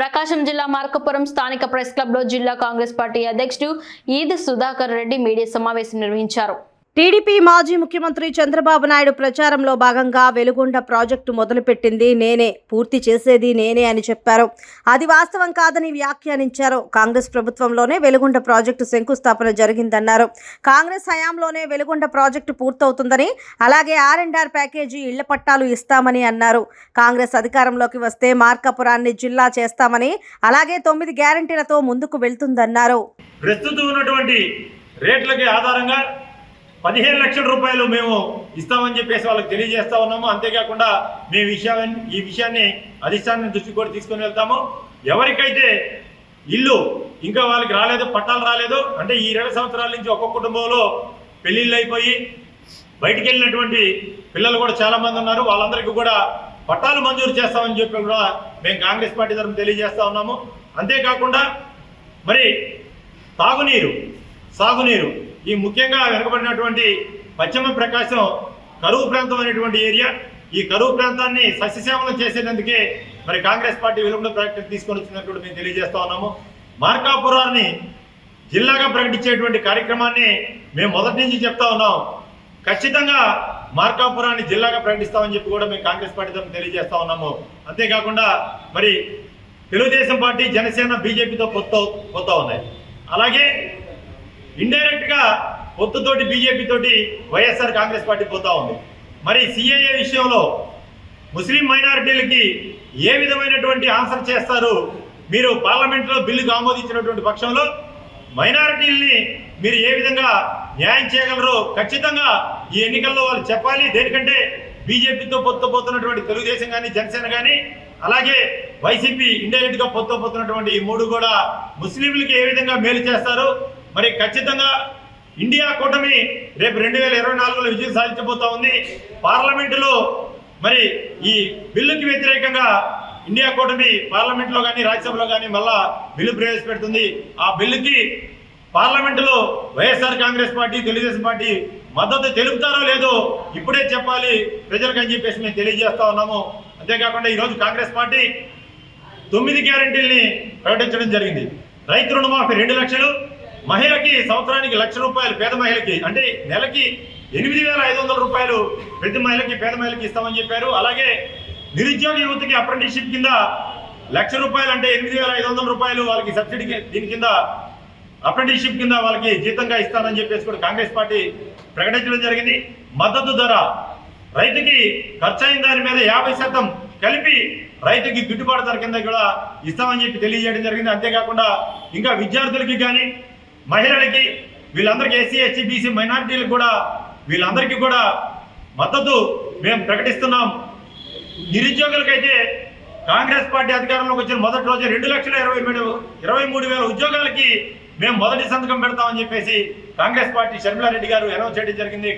ప్రకాశం జిల్లా మార్కపురం స్థానిక ప్రెస్ క్లబ్లో జిల్లా కాంగ్రెస్ పార్టీ అధ్యక్షుడు ఈద్ సుధాకర్ రెడ్డి మీడియా సమావేశం నిర్వహించారు. టీడీపీ మాజీ ముఖ్యమంత్రి చంద్రబాబు నాయుడు ప్రచారంలో భాగంగా వెలుగొండ ప్రాజెక్టు మొదలుపెట్టింది. నేనే పూర్తి చేసేది నేనే అని చెప్పారు. అది వాస్తవం కాదని వ్యాఖ్యానించారు. కాంగ్రెస్ ప్రభుత్వంలోనే వెలుగొండ ప్రాజెక్టు శంకుస్థాపన జరిగిందన్నారు. కాంగ్రెస్ హయాంలోనే వెలుగొండ ప్రాజెక్టు పూర్తవుతుందని అలాగే ఆర్ అండ్ ఆర్ ప్యాకేజీ ఇళ్ళ పట్టాలు ఇస్తామని అన్నారు. కాంగ్రెస్ అధికారంలోకి వస్తే మార్కాపురాన్ని జిల్లా చేస్తామని అలాగే తొమ్మిది గ్యారంటీలతో ముందుకు వెళ్తుందన్నారు. ప్రస్తుతం ఉన్నటువంటి రేట్లకి ఆధారంగా పదిహేను లక్షల రూపాయలు మేము ఇస్తామని చెప్పేసి వాళ్ళకి తెలియజేస్తా ఉన్నాము. అంతేకాకుండా మేము విషయాన్ని ఈ విషయాన్ని అధిష్టానం దృష్టి కూడా తీసుకొని వెళ్తాము. ఎవరికైతే ఇల్లు ఇంకా వాళ్ళకి రాలేదు పట్టాలు రాలేదు అంటే ఈ ఇరవై సంవత్సరాల నుంచి ఒక్కొక్క కుటుంబంలో పెళ్ళిళ్ళు అయిపోయి బయటికి వెళ్ళినటువంటి పిల్లలు కూడా చాలా మంది ఉన్నారు. వాళ్ళందరికీ కూడా పట్టాలు మంజూరు చేస్తామని చెప్పి కూడా మేము కాంగ్రెస్ పార్టీ తరఫున తెలియజేస్తా ఉన్నాము. అంతేకాకుండా మరి తాగునీరు సాగునీరు ఈ ముఖ్యంగా వెనుకబడినటువంటి పశ్చిమ ప్రకాశం కరువు ప్రాంతం అనేటువంటి ఏరియా. ఈ కరువు ప్రాంతాన్ని సస్యశ్యామలం చేసేందుకే మరి కాంగ్రెస్ పార్టీ విలువల ప్రాజెక్టు తీసుకొని వచ్చినట్టు మేము తెలియజేస్తా ఉన్నాము. మార్కాపురాన్ని జిల్లాగా ప్రకటించేటువంటి కార్యక్రమాన్ని మేము మొదటి నుంచి చెప్తా ఉన్నాం. ఖచ్చితంగా మార్కాపురాన్ని జిల్లాగా ప్రకటిస్తామని చెప్పి కూడా మేము కాంగ్రెస్ పార్టీ తరఫున తెలియజేస్తా ఉన్నాము. అంతేకాకుండా మరి తెలుగుదేశం పార్టీ జనసేన బీజేపీతో పొత్తు కొత్త ఉన్నాయి. అలాగే ఇండైరెక్ట్గా పొత్తుతోటి బీజేపీ తోటి వైఎస్ఆర్ కాంగ్రెస్ పార్టీ పోతా ఉంది. మరి సిఏఏ విషయంలో ముస్లిం మైనారిటీలకి ఏ విధమైనటువంటి ఆన్సర్ చేస్తారు? మీరు పార్లమెంట్లో బిల్లుకు ఆమోదించినటువంటి పక్షంలో మైనారిటీల్ని మీరు ఏ విధంగా న్యాయం చేయగలరో ఖచ్చితంగా ఈ ఎన్నికల్లో వాళ్ళు చెప్పాలి. దేనికంటే బీజేపీతో పొత్తు పోతున్నటువంటి తెలుగుదేశం కానీ జనసేన కానీ అలాగే వైసీపీ ఇండైరెక్ట్గా ఈ మూడు కూడా ముస్లింలకి ఏ విధంగా మేలు చేస్తారు? మరి ఖచ్చితంగా ఇండియా కూటమి రేపు రెండు వేల ఇరవై నాలుగులో విజయం సాధించబోతా ఉంది. పార్లమెంటులో మరి ఈ బిల్లుకి వ్యతిరేకంగా ఇండియా కూటమి పార్లమెంట్లో కానీ రాజ్యసభలో కానీ మళ్ళా బిల్లు ప్రవేశపెడుతుంది. ఆ బిల్లుకి పార్లమెంటులో వైఎస్ఆర్ కాంగ్రెస్ పార్టీ తెలుగుదేశం పార్టీ మద్దతు తెలుపుతారో లేదో ఇప్పుడే చెప్పాలి ప్రజలకు అని చెప్పేసి మేము తెలియజేస్తా ఉన్నాము. అంతేకాకుండా ఈరోజు కాంగ్రెస్ పార్టీ తొమ్మిది గ్యారంటీల్ని ప్రకటించడం జరిగింది. రైతు రుణమాఫీ రెండు లక్షలు మహిళకి సంవత్సరానికి లక్ష రూపాయలు పేద మహిళకి అంటే నెలకి ఎనిమిది వేల ఐదు వందల రూపాయలు ప్రతి మహిళకి పేద మహిళకి ఇస్తామని చెప్పారు. అలాగే నిరుద్యోగ యువతకి అప్రెంటిస్షిప్ కింద లక్ష రూపాయలు అంటే ఎనిమిది వేల ఐదు వందల రూపాయలు వాళ్ళకి సబ్సిడీ దీని కింద అప్రెంటిస్షిప్ కింద వాళ్ళకి జీతంగా ఇస్తానని చెప్పేసి కూడా కాంగ్రెస్ పార్టీ ప్రకటించడం జరిగింది. మద్దతు ధర రైతుకి ఖర్చు అయిన దాని మీద యాభై శాతం కలిపి రైతుకి గిట్టుబాటు ధర కింద కూడా ఇస్తామని చెప్పి తెలియజేయడం జరిగింది. అంతేకాకుండా ఇంకా విద్యార్థులకి కానీ మహిళలకి వీళ్ళందరికీ ఎస్సీ ఎస్టీ బీసీ మైనారిటీలకు కూడా వీళ్ళందరికీ కూడా మద్దతు మేము ప్రకటిస్తున్నాం. నిరుద్యోగులకైతే కాంగ్రెస్ పార్టీ అధికారంలోకి వచ్చిన మొదటి రోజు రెండు లక్షల ఇరవై మూడు ఇరవై మూడు వేల ఉద్యోగాలకి మేము మొదటి సంతకం పెడతామని చెప్పేసి కాంగ్రెస్ పార్టీ షర్మిలారెడ్డి గారు అనౌన్స్ చేయడం జరిగింది.